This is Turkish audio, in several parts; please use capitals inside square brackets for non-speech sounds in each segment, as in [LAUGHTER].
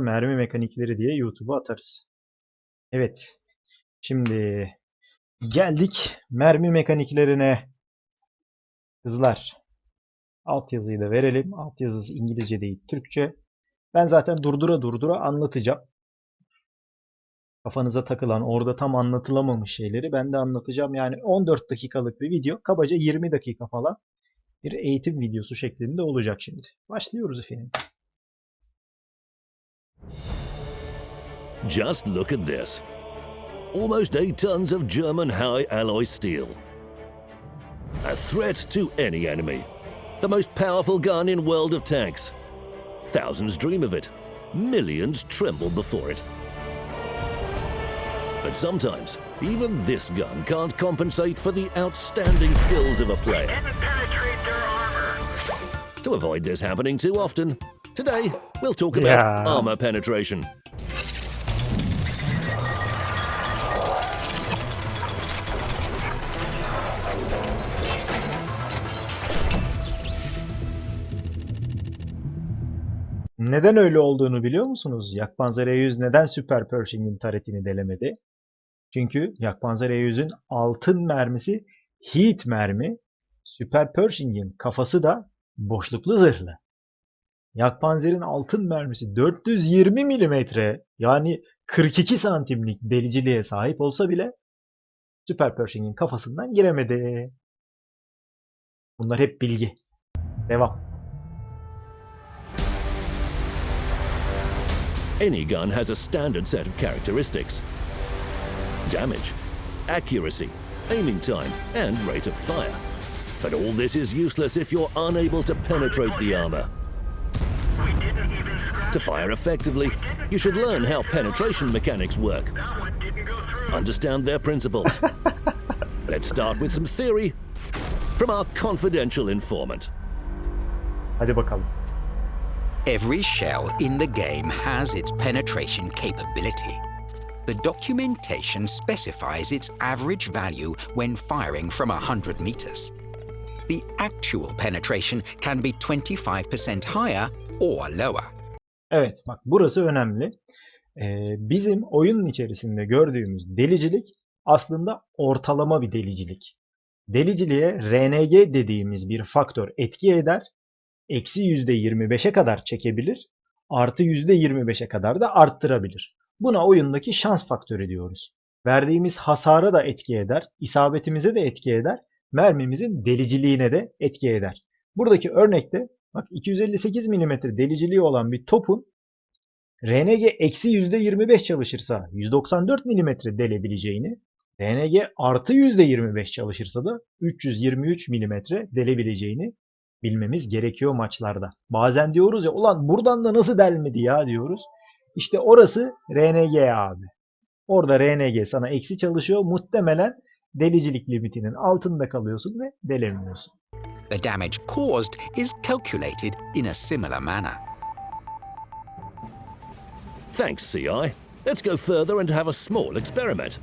mermi mekanikleri diye YouTube'a atarız. Evet. Şimdi geldik mermi mekaniklerine. Kızlar. Altyazıyı da verelim. Altyazısı İngilizce değil, Türkçe. Ben zaten durdura durdura anlatacağım. Kafanıza takılan, orada tam anlatılamamış şeyleri ben de anlatacağım. Yani 14 dakikalık bir video, kabaca 20 dakika falan bir eğitim videosu şeklinde olacak şimdi. Başlıyoruz efendim. Just look at this. Almost 8 tons of German high alloy steel. A threat to any enemy. The most powerful gun in world of tanks. Thousands dream of it. Millions tremble before it. But sometimes, even this gun can't compensate for the outstanding skills of a player. Didn't penetrate their armor. To avoid this happening too often, today we'll talk about Yeah. armor penetration. Neden öyle olduğunu biliyor musunuz? Yakpanzer E100 neden Super Pershing'in taretini delemedi? Çünkü Yakpanzer E100'ün altın mermisi Heat mermi, Super Pershing'in kafası da boşluklu zırhlı. Yakpanzer'in altın mermisi 420 milimetre yani 42 santimlik deliciliğe sahip olsa bile Super Pershing'in kafasından giremedi. Bunlar hep bilgi. Devam. Any gun has a standard set of characteristics damage, accuracy, aiming time, and rate of fire. But all this is useless if you're unable to penetrate the armor. To fire effectively, you should learn how penetration mechanics work, That one didn't go through. understand their principles. [LAUGHS] Let's start with some theory from our confidential informant. Hadi bakalım. Every shell in the game has its penetration capability. The documentation specifies its average value when firing from 100 meters. The actual penetration can be 25% higher lower. Evet bak burası önemli. Ee, bizim oyunun içerisinde gördüğümüz delicilik aslında ortalama bir delicilik. Deliciliğe RNG dediğimiz bir faktör etki eder. Eksi %25'e kadar çekebilir. Artı %25'e kadar da arttırabilir. Buna oyundaki şans faktörü diyoruz. Verdiğimiz hasara da etki eder. isabetimize de etki eder. Mermimizin deliciliğine de etki eder. Buradaki örnekte Bak 258 mm deliciliği olan bir topun RNG eksi %25 çalışırsa 194 mm delebileceğini, RNG artı %25 çalışırsa da 323 mm delebileceğini bilmemiz gerekiyor maçlarda. Bazen diyoruz ya ulan buradan da nasıl delmedi ya diyoruz. İşte orası RNG abi. Orada RNG sana eksi çalışıyor. Muhtemelen delicilik limitinin altında kalıyorsun ve delemiyorsun. The damage caused is calculated in a similar manner. Thanks, CI. Let's go further and have a small experiment.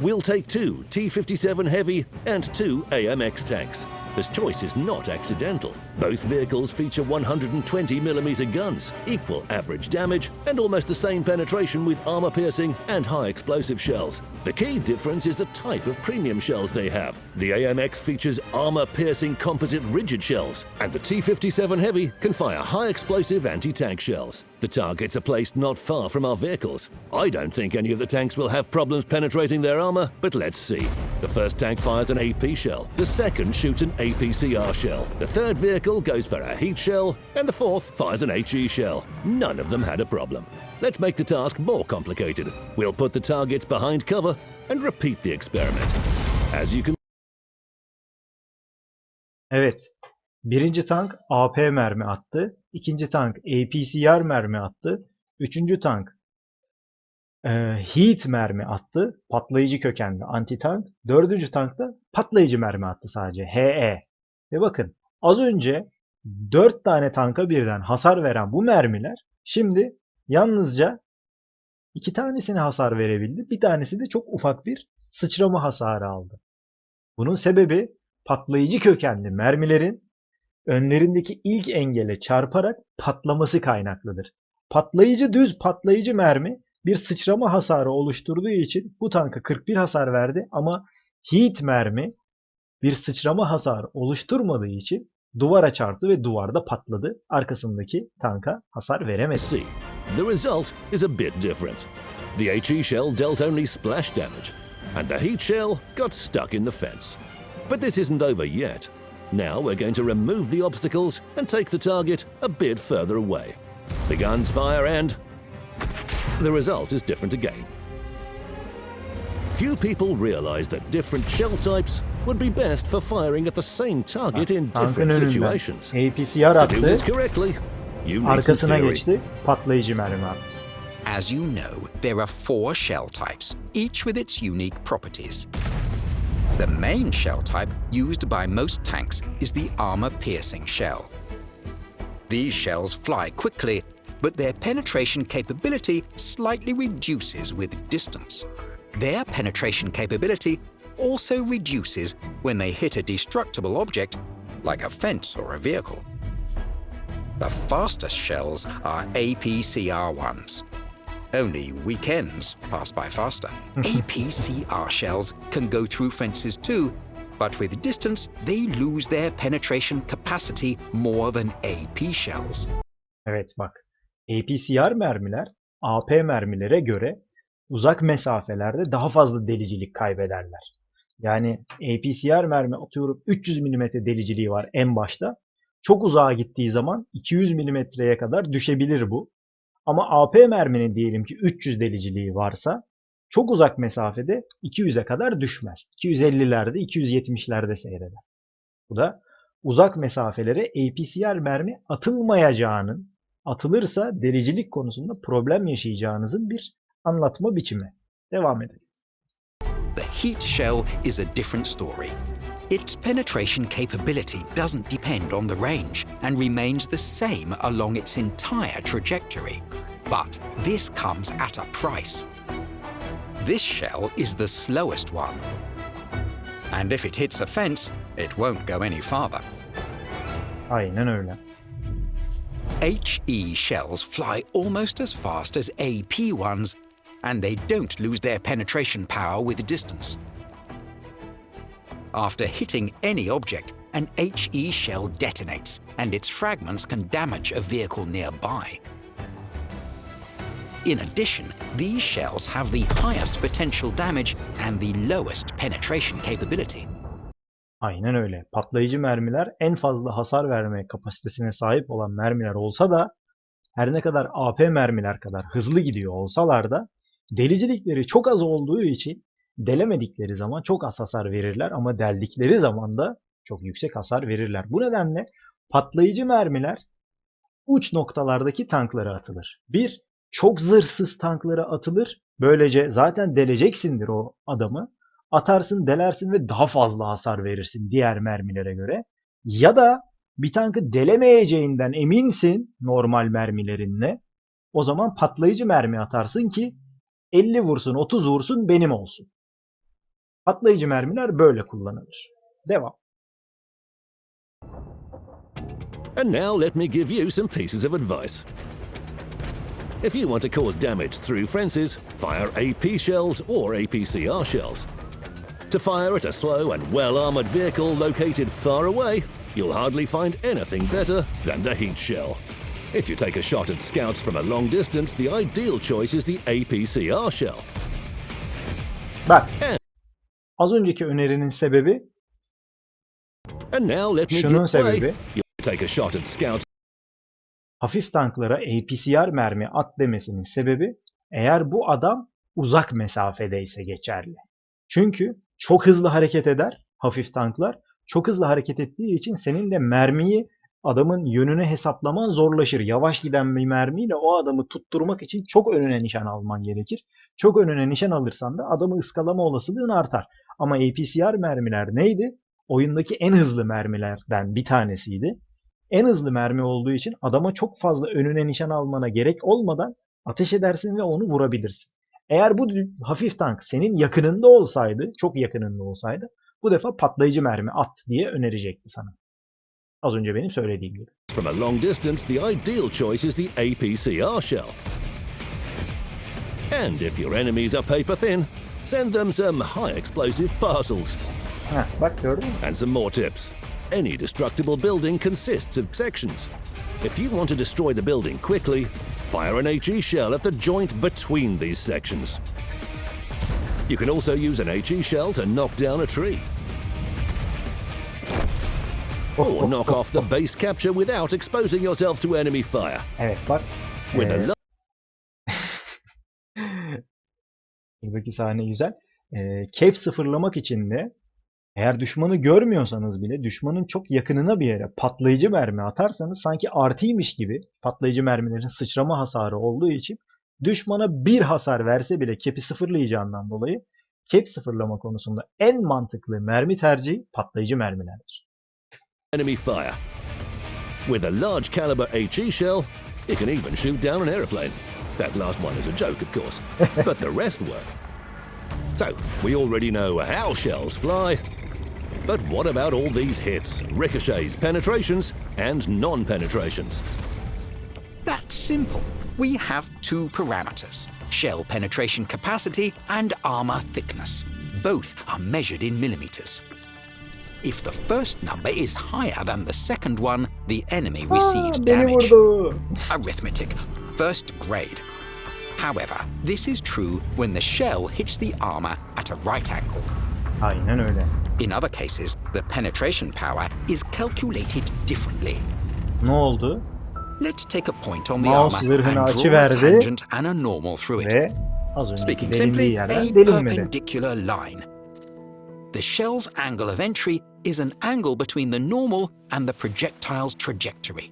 We'll take two T 57 Heavy and two AMX tanks. This choice is not accidental. Both vehicles feature 120mm guns, equal average damage, and almost the same penetration with armor piercing and high explosive shells. The key difference is the type of premium shells they have. The AMX features armor piercing composite rigid shells, and the T 57 Heavy can fire high explosive anti tank shells. The targets are placed not far from our vehicles. I don't think any of the tanks will have problems penetrating their armor, but let's see. The first tank fires an AP shell, the second shoots an APCR shell, the third vehicle goes for a heat shell, and the fourth fires an HE shell. None of them had a problem. Let's make the task more complicated. We'll put the targets behind cover and repeat the experiment. As you can Evet. Birinci tank AP mermi attı. İkinci tank APCR mermi attı. Üçüncü tank e, Heat mermi attı. Patlayıcı kökenli anti tank. Dördüncü tank da patlayıcı mermi attı sadece. HE. Ve bakın az önce dört tane tanka birden hasar veren bu mermiler şimdi yalnızca iki tanesine hasar verebildi. Bir tanesi de çok ufak bir sıçrama hasarı aldı. Bunun sebebi patlayıcı kökenli mermilerin önlerindeki ilk engele çarparak patlaması kaynaklıdır. Patlayıcı düz patlayıcı mermi bir sıçrama hasarı oluşturduğu için bu tanka 41 hasar verdi ama heat mermi bir sıçrama hasarı oluşturmadığı için duvara çarptı ve duvarda patladı. Arkasındaki tanka hasar veremedi. The result is a bit different. The HE shell dealt only splash damage, and the heat shell got stuck in the fence. But this isn't over yet. Now we're going to remove the obstacles and take the target a bit further away. The guns fire and the result is different again. Few people realize that different shell types would be best for firing at the same target ah, in different situations. APCR To do this correctly, you need some arkasına geçti, patlayıcı mermi attı. As you know, there are four shell types, each with its unique properties. The main shell type used by most tanks is the armor piercing shell. These shells fly quickly, but their penetration capability slightly reduces with distance. Their penetration capability also reduces when they hit a destructible object, like a fence or a vehicle. The fastest shells are APCR ones. Only weekends pass by faster. [LAUGHS] APCR shells can go through fences too, but with distance, they lose their penetration capacity more than AP shells. Evet bak. APCR mermiler AP mermilere göre uzak mesafelerde daha fazla delicilik kaybederler. Yani APCR mermi atıyorum 300 mm deliciliği var en başta. Çok uzağa gittiği zaman 200 mm'ye kadar düşebilir bu. Ama AP merminin diyelim ki 300 deliciliği varsa çok uzak mesafede 200'e kadar düşmez. 250'lerde 270'lerde seyreder. Bu da uzak mesafelere APCR mermi atılmayacağının, atılırsa delicilik konusunda problem yaşayacağınızın bir anlatma biçimi. Devam edelim. The heat shell is a different story. Its penetration capability doesn't depend on the range and remains the same along its entire trajectory. But this comes at a price. This shell is the slowest one. And if it hits a fence, it won't go any farther. Aynen öyle. HE shells fly almost as fast as AP ones, and they don't lose their penetration power with distance. After hitting any object, an HE shell detonates, and its fragments can damage a vehicle nearby. In addition, these shells have the highest potential damage and the lowest penetration capability. Aynen öyle. Patlayıcı mermiler en fazla hasar verme kapasitesine sahip olan mermiler olsa da her ne kadar AP mermiler kadar hızlı gidiyor olsalar da delicilikleri çok az olduğu için delemedikleri zaman çok az hasar verirler ama deldikleri zaman da çok yüksek hasar verirler. Bu nedenle patlayıcı mermiler uç noktalardaki tanklara atılır. Bir, çok zırhsız tanklara atılır. Böylece zaten deleceksindir o adamı. Atarsın, delersin ve daha fazla hasar verirsin diğer mermilere göre. Ya da bir tankı delemeyeceğinden eminsin normal mermilerinle. O zaman patlayıcı mermi atarsın ki 50 vursun, 30 vursun benim olsun. Patlayıcı mermiler böyle kullanılır. Devam. And now let me give you some pieces of advice. If you want to cause damage through fences, fire AP shells or APCR shells. To fire at a slow and well armored vehicle located far away, you'll hardly find anything better than the heat shell. If you take a shot at scouts from a long distance, the ideal choice is the APCR shell. Bak. Az önceki önerinin sebebi şunun sebebi hafif tanklara APCR mermi at demesinin sebebi eğer bu adam uzak mesafedeyse geçerli. Çünkü çok hızlı hareket eder hafif tanklar. Çok hızlı hareket ettiği için senin de mermiyi adamın yönüne hesaplaman zorlaşır. Yavaş giden bir mermiyle o adamı tutturmak için çok önüne nişan alman gerekir. Çok önüne nişan alırsan da adamı ıskalama olasılığın artar. Ama APCR mermiler neydi? Oyundaki en hızlı mermilerden bir tanesiydi en hızlı mermi olduğu için adama çok fazla önüne nişan almana gerek olmadan ateş edersin ve onu vurabilirsin. Eğer bu hafif tank senin yakınında olsaydı, çok yakınında olsaydı bu defa patlayıcı mermi at diye önerecekti sana. Az önce benim söylediğim gibi. From a long distance, the ideal choice is the APCR shell. And if your enemies are paper thin, send them some high explosive parcels. Heh, bak gördün mü? And some more tips. Any destructible building consists of sections. If you want to destroy the building quickly, fire an HE shell at the joint between these sections. You can also use an HE shell to knock down a tree, or knock off the base capture without exposing yourself to enemy fire. Evet bak. With a Buradaki sahne güzel. Ee, cap sıfırlamak için de eğer düşmanı görmüyorsanız bile düşmanın çok yakınına bir yere patlayıcı mermi atarsanız sanki artıymış gibi patlayıcı mermilerin sıçrama hasarı olduğu için düşmana bir hasar verse bile cap'i sıfırlayacağından dolayı cap sıfırlama konusunda en mantıklı mermi tercihi patlayıcı mermilerdir. enemy fire. With a large caliber HE shell, it can even shoot down an aeroplane. That last one is a joke, of course, [LAUGHS] but the rest work. So, we already know how shells fly. But what about all these hits, ricochets, penetrations, and non penetrations? That's simple. We have two parameters shell penetration capacity and armor thickness. Both are measured in millimeters. If the first number is higher than the second one, the enemy ah, receives Aa, damage. Arithmetic, first grade. However, this is true when the shell hits the armor at a right angle. Ah, Aynen öyle. In other cases, the penetration power is calculated differently. Ne oldu? Let's take a point on the Mouse armor and draw a tangent and a normal through it. Ve az önceki Speaking delindiği simply, yerden a delinmedi. perpendicular line. The shell's angle of entry is an angle between the normal and the projectile's trajectory.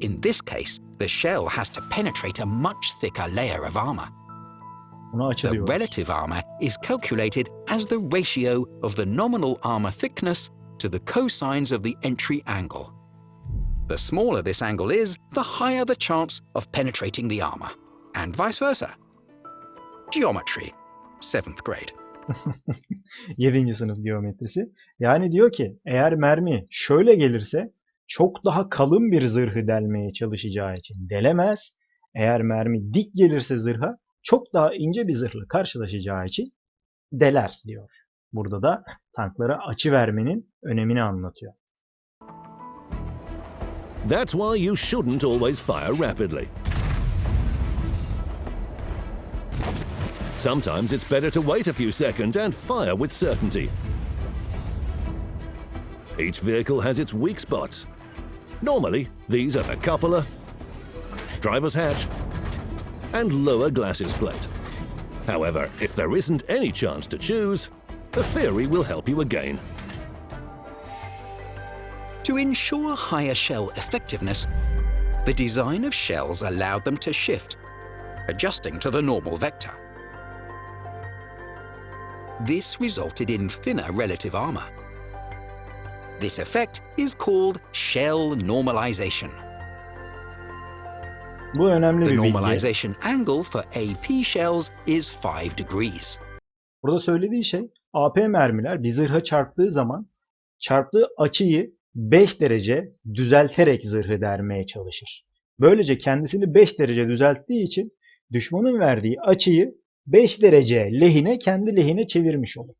In this case, the shell has to penetrate a much thicker layer of armor. The relative armor is calculated as the ratio of the nominal armor thickness to the cosines of the entry angle. The smaller this angle is, the higher the chance of penetrating the armor, and vice versa. Geometry, 7th grade. [LAUGHS] 7. sınıf geometrisi. Yani diyor ki eğer mermi şöyle gelirse çok daha kalın bir zırhı delmeye çalışacağı için delemez. Eğer mermi dik gelirse zırha çok daha ince bir zırhla karşılaşacağı için deler diyor. Burada da tanklara açı vermenin önemini anlatıyor. That's why you shouldn't always fire rapidly. Sometimes it's better to wait a few seconds and fire with certainty. Each vehicle has its weak spots. Normally, these are the cupola, driver's hatch, and lower glasses plate. However, if there isn't any chance to choose, the theory will help you again. To ensure higher shell effectiveness, the design of shells allowed them to shift, adjusting to the normal vector. This resulted in thinner relative armor. This effect is called shell normalization. Bu önemli The bir bilgi. normalization angle for AP shells is 5 degrees. Burada söylediği şey AP mermiler bir zırha çarptığı zaman çarptığı açıyı 5 derece düzelterek zırhı dermeye çalışır. Böylece kendisini 5 derece düzelttiği için düşmanın verdiği açıyı 5 derece lehine kendi lehine çevirmiş olur.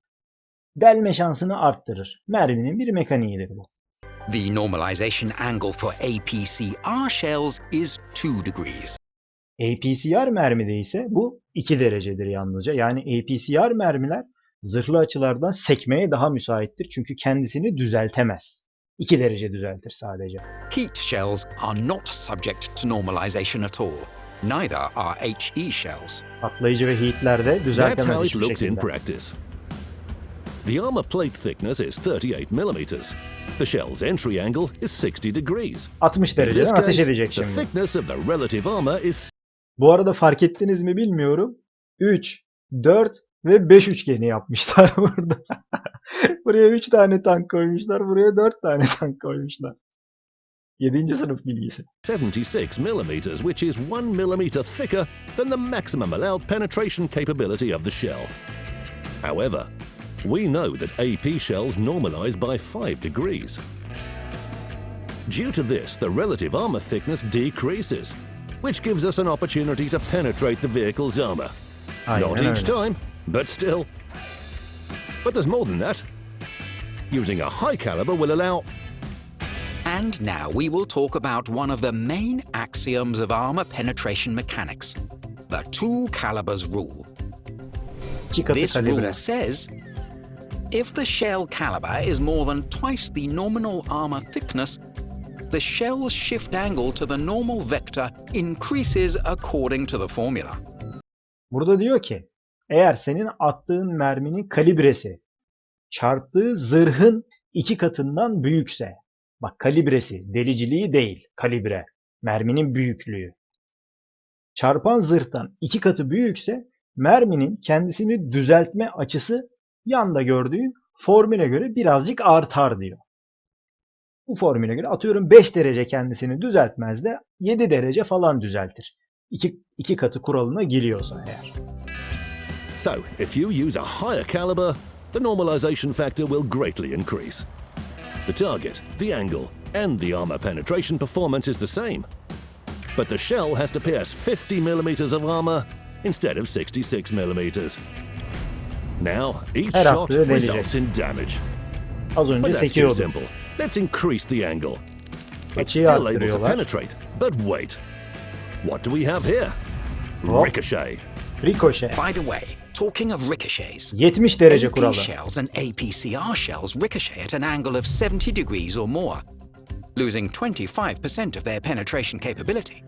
Delme şansını arttırır. Merminin bir mekaniğidir bu. The normalization angle for APCR shells is 2 degrees. APCR mermide ise bu 2 derecedir yalnızca. Yani APCR mermiler zırhlı açılardan sekmeye daha müsaittir. Çünkü kendisini düzeltemez. 2 derece düzeltir sadece. Heat shells are not subject to normalization at all. Neither are HE shells. Patlayıcı ve heatlerde That's düzeltemez how it hiçbir looks in şekilde. The armor plate thickness is 38 millimeters. The shell's entry angle is 60 degrees. 60 In this dereceden ateş edecek the şimdi. thickness of the relative armor is Bu arada fark ettiniz mi bilmiyorum. 3, 4 ve 5 üçgeni yapmışlar [LAUGHS] burada. buraya 3 tane tank koymuşlar. Buraya 4 tane tank koymuşlar. 7. sınıf bilgisi. 76 millimeters, which is 1 millimeter thicker than the maximum allowed penetration capability of the shell. However, we know that AP shells normalize by 5 degrees. Due to this, the relative armor thickness decreases, which gives us an opportunity to penetrate the vehicle's armor. Aynen Not each time, but still. But there's more than that. Using a high caliber will allow And now we will talk about one of the main axioms of armor penetration mechanics the two calibers rule. İki This rule says if the shell caliber is more than twice the nominal armor thickness, the shell's shift angle to the normal vector increases according to the formula. Burada diyor ki eğer senin attığın merminin kalibresi çarptığı zırhın iki katından büyükse bak kalibresi deliciliği değil kalibre merminin büyüklüğü çarpan zırhtan iki katı büyükse merminin kendisini düzeltme açısı yanda gördüğün formüle göre birazcık artar diyor. Bu formüle göre atıyorum 5 derece kendisini düzeltmez de 7 derece falan düzeltir. İki, iki katı kuralına giriyorsa eğer. So, if you use a higher caliber, the normalization factor will greatly increase. The target, the angle, and the armor penetration performance is the same. But the shell has to pierce 50 millimeters of armor instead of 66 millimeters. Now, each Her shot attığı delecek. results in damage. Az önce But that's too sekiyordu. simple. Let's increase the angle. It's Açıyı still able to arttırıyorlar. penetrate, but wait. What do we have here? Hop. Ricochet. Ricochet. By the way, talking of ricochets, 70 derece AP kuralı. shells and APCR shells ricochet at an angle of 70 degrees or more, losing 25% of their penetration capability.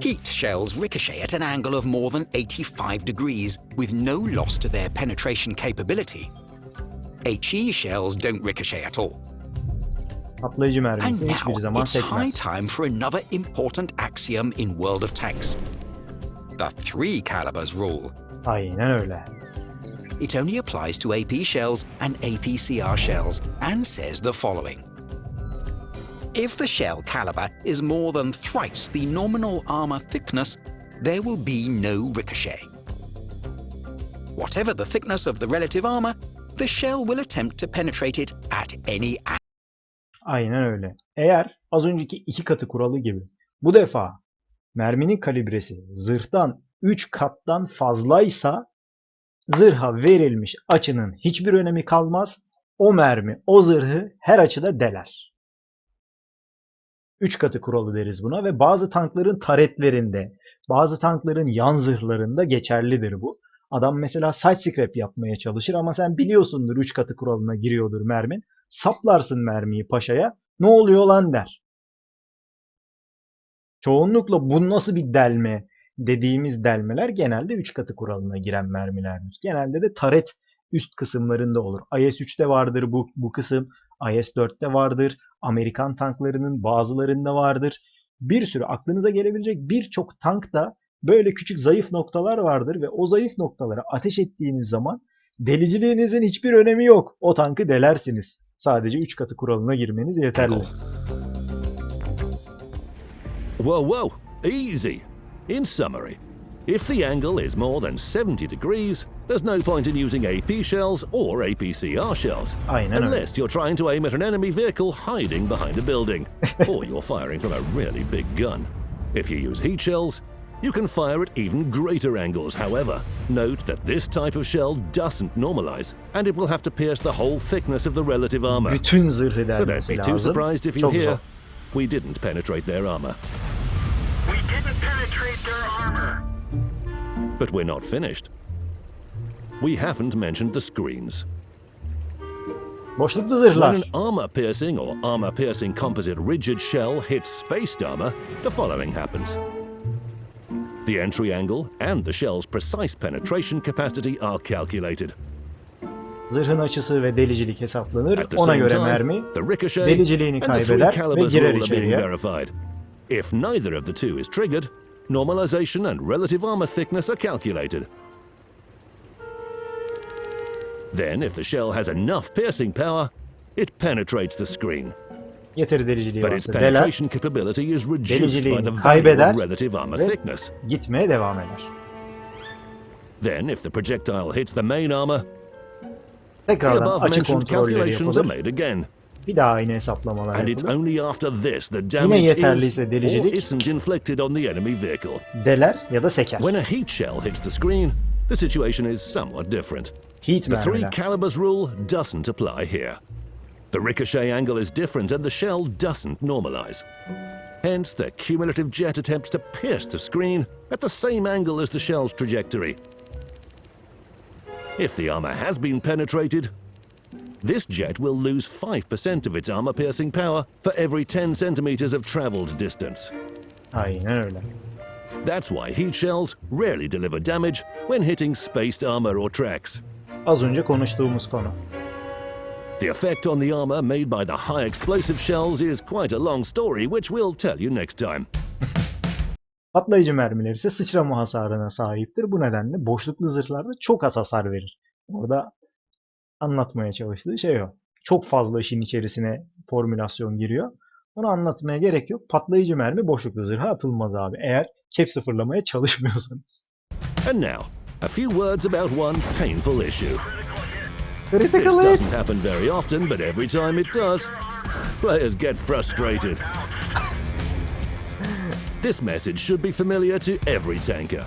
Heat shells ricochet at an angle of more than 85 degrees with no loss to their penetration capability. HE shells don't ricochet at all. Patlayıcı And hiçbir now zaman it's high sekmez. time for another important axiom in World of Tanks. The three calibers rule. Aynen öyle. It only applies to AP shells and APCR shells and says the following. If the shell caliber is more than thrice the nominal armor thickness, there will be no ricochet. Whatever the thickness of the relative armor, the shell will attempt to penetrate it at any Aynen öyle. Eğer az önceki iki katı kuralı gibi bu defa merminin kalibresi zırhtan 3 kattan fazlaysa zırha verilmiş açının hiçbir önemi kalmaz. O mermi o zırhı her açıda deler. 3 katı kuralı deriz buna ve bazı tankların taretlerinde, bazı tankların yan zırhlarında geçerlidir bu. Adam mesela side scrap yapmaya çalışır ama sen biliyorsundur 3 katı kuralına giriyordur mermin. Saplarsın mermiyi paşaya. Ne oluyor lan der. Çoğunlukla bu nasıl bir delme dediğimiz delmeler genelde 3 katı kuralına giren mermilerdir. Genelde de taret üst kısımlarında olur. IS-3'te vardır bu, bu kısım. IS-4'te vardır. Amerikan tanklarının bazılarında vardır. Bir sürü aklınıza gelebilecek birçok tankta böyle küçük zayıf noktalar vardır ve o zayıf noktalara ateş ettiğiniz zaman deliciliğinizin hiçbir önemi yok. O tankı delersiniz. Sadece 3 katı kuralına girmeniz yeterli. Whoa, whoa, easy. In summary, if the angle is more than 70 degrees, there's no point in using AP shells or APCR shells. Oh, Aynen öyle. Unless you're trying to aim at an enemy vehicle hiding behind a building, [LAUGHS] or you're firing from a really big gun. If you use heat shells, you can fire at even greater angles. However, note that this type of shell doesn't normalize, and it will have to pierce the whole thickness of the relative armor. Bütün zırhı So don't be too surprised if you Çok hear zor. we didn't penetrate their armor. We didn't penetrate their armor. But we're not finished. We haven't mentioned the screens. When an armor piercing or armor piercing composite rigid shell hits spaced armor, the following happens. The entry angle and the shell's precise penetration capacity are calculated. Zırhın açısı ve delicilik hesaplanır. At the Ona same göre time, mermi the ricochet deliciliğini and the three kaybeder ve calibers girer rule are being içeriye. verified. If neither of the two is triggered, normalization and relative armor thickness are calculated. Then, if the shell has enough piercing power, it penetrates the screen. Yeteri deliciliği But its varsa deler, penetration capability is reduced by deliciliğini the value kaybeder of relative armor ve thickness. gitmeye devam eder. Then, if the projectile hits the main armor, the Tekrardan above açı mentioned kontrolleri calculations are yapılır. made again. Bir daha aynı hesaplamalar And it's yapılır. only after this that Yine damage is yeterliyse or delicilik isn't inflicted on the enemy vehicle. deler ya da seker. When a heat shell hits the screen, the situation is somewhat different. Heat The three mermiler. calibers rule doesn't apply here. The ricochet angle is different and the shell doesn't normalize. Hence, the cumulative jet attempts to pierce the screen at the same angle as the shell's trajectory. If the armor has been penetrated, this jet will lose 5% of its armor piercing power for every 10 centimeters of traveled distance. Aynen öyle. That's why heat shells rarely deliver damage when hitting spaced armor or tracks. Az önce konuştuğumuz konu. The effect on the armor made by the high explosive shells is quite a long story, which we'll tell you next time. Patlayıcı mermiler ise sıçrama hasarına sahiptir. Bu nedenle boşluklu zırhlarda çok az hasar verir. Orada anlatmaya çalıştığı şey o. Çok fazla işin içerisine formülasyon giriyor. Onu anlatmaya gerek yok. Patlayıcı mermi boşluklu zırha atılmaz abi. Eğer cap sıfırlamaya çalışmıyorsanız. And now, a few words about one painful issue. This doesn't happen very often, but every time it does, players get frustrated. This message should be familiar to every tanker.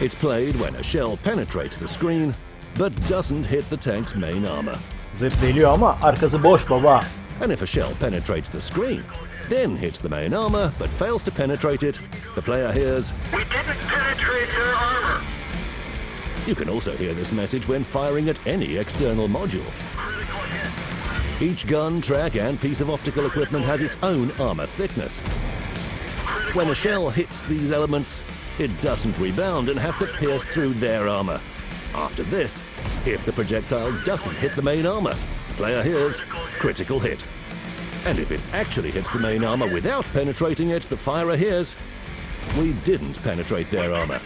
It's played when a shell penetrates the screen, but doesn't hit the tank's main armor. Zırh deliyor ama arkası boş baba. And if a shell penetrates the screen, then hits the main armor but fails to penetrate it, the player hears. We didn't penetrate their armor. You can also hear this message when firing at any external module. Each gun, track, and piece of optical equipment has its own armor thickness. When a shell hits these elements, it doesn't rebound and has to pierce through their armor. After this, if the projectile doesn't hit the main armor, player hears critical hit. And if it actually hits the main armor without penetrating it, the firer hears we didn't. Penetrate their armor.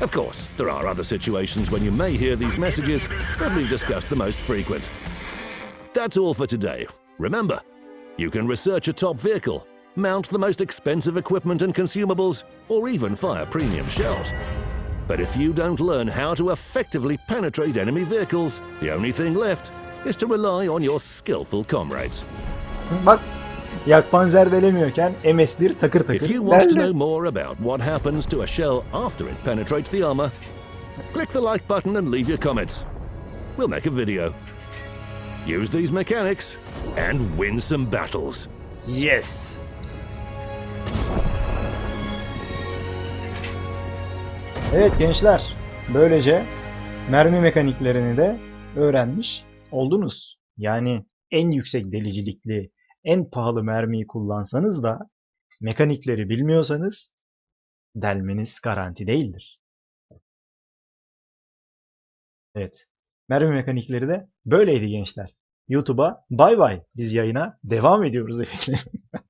Of course, there are other situations when you may hear these messages, but we've discussed the most frequent. That's all for today. Remember, you can research a top vehicle, mount the most expensive equipment and consumables, or even fire premium shells. But if you don't learn how to effectively penetrate enemy vehicles, the only thing left is to rely on your skillful comrades. Bak yak panzer delemiyorken MS1 takır takır If you want to know more about what happens to a shell after it penetrates the armor, click the like button and leave your comments. We'll make a video. Use these mechanics and win some battles. Yes. Evet gençler, böylece mermi mekaniklerini de öğrenmiş oldunuz. Yani en yüksek delicilikli, en pahalı mermiyi kullansanız da mekanikleri bilmiyorsanız delmeniz garanti değildir. Evet. Mermi mekanikleri de böyleydi gençler. YouTube'a bay bay. Biz yayına devam ediyoruz efendim. [LAUGHS]